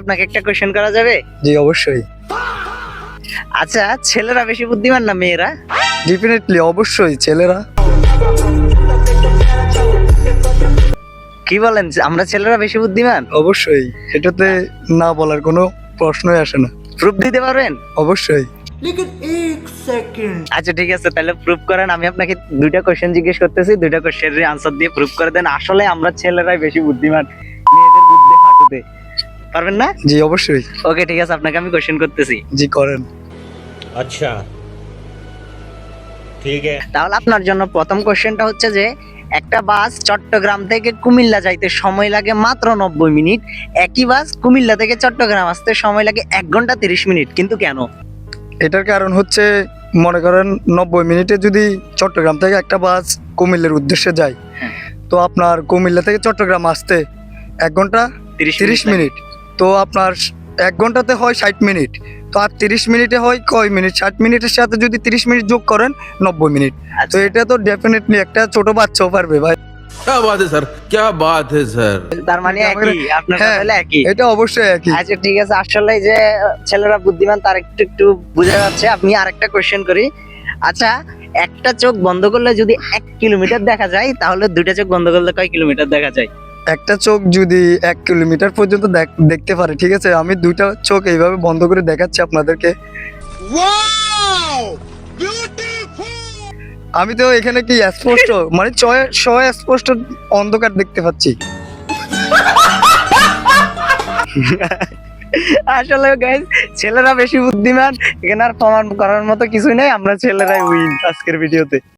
আপনাকে একটা কোশ্চেন করা যাবে? জি অবশ্যই। আচ্ছা ছেলেরা বেশি বুদ্ধিমান না মেয়েরা? ডেফিনেটলি অবশ্যই ছেলেরা। কি বলেন আমরা ছেলেরা বেশি বুদ্ধিমান? অবশ্যই এটাতে না বলার কোনো প্রশ্নই আসে না। প্রুফ দিতে পারবেন? অবশ্যই। আচ্ছা ঠিক আছে তাহলে প্রুফ করেন আমি আপনাকে দুইটা কোশ্চেন জিজ্ঞেস করতেছি দুইটা কোশ্চেনের আনসার দিয়ে প্রুফ করে দেন। আসলে আমরা ছেলেরাই বেশি বুদ্ধিমান মেয়েদের বুদ্ধি হাঁটুতে। পারবেন না? জি অবশ্যই। ওকে ঠিক আছে আপনাকে আমি কোশ্চেন করতেছি। জি করেন। আচ্ছা। ঠিক আছে তাহলে আপনার জন্য প্রথম কোশ্চেনটা হচ্ছে যে একটা বাস চট্টগ্রাম থেকে কুমিল্লা যাইতে সময় লাগে মাত্র নব্বই মিনিট। একই বাস কুমিল্লা থেকে চট্টগ্রাম আসতে সময় লাগে এক ঘণ্টা তিরিশ মিনিট। কিন্তু কেন? এটার কারণ হচ্ছে মনে করেন নব্বই মিনিটে যদি চট্টগ্রাম থেকে একটা বাস কুমিল্লার উদ্দেশ্যে যায় হ্যাঁ। তো আপনার কুমিল্লা থেকে চট্টগ্রাম আসতে এক ঘণ্টা তিরিশ মিনিট। তো আপনার এক ঘন্টাতে হয় ষাট মিনিট। তো আর তিরিশ মিনিটে হয় কয় মিনিট? ষাট মিনিটের সাথে যদি তিরিশ মিনিট যোগ করেন নব্বই মিনিট। তো আচ্ছা। এটা তো ডেফিনেটলি একটা ছোট বাচ্চাও পারবে ভাই। তার মানে এটা হ্যাঁ, অবশ্যই আচ্ছা ঠিক আছে। আসলে যে ছেলেরা বুদ্ধিমান তার একটু একটু বোঝা যাচ্ছে। আপনি করি। আচ্ছা একটা চোখ বন্ধ করলে যদি এক কিলোমিটার দেখা যায় তাহলে দুইটা চোখ বন্ধ করলে কয় কিলোমিটার দেখা যায়? একটা চোখ যদি এক কিলোমিটার পর্যন্ত দেখ- দেখতে পারে ঠিক আছে? আমি দুইটা চোখ এইভাবে বন্ধ করে দেখাচ্ছি আপনাদেরকে। আমি তো এখানে কি স্পষ্ট মানে ছয় ছয় স্পষ্ট অন্ধকার দেখতে পাচ্ছি। আসলে গাইজ ছেলেরা বেশি বুদ্ধিমান। এখানে আর প্রমাণ করার মতো কিছুই নেই। আমরা ছেলেরাই উইন আজকের ভিডিওতে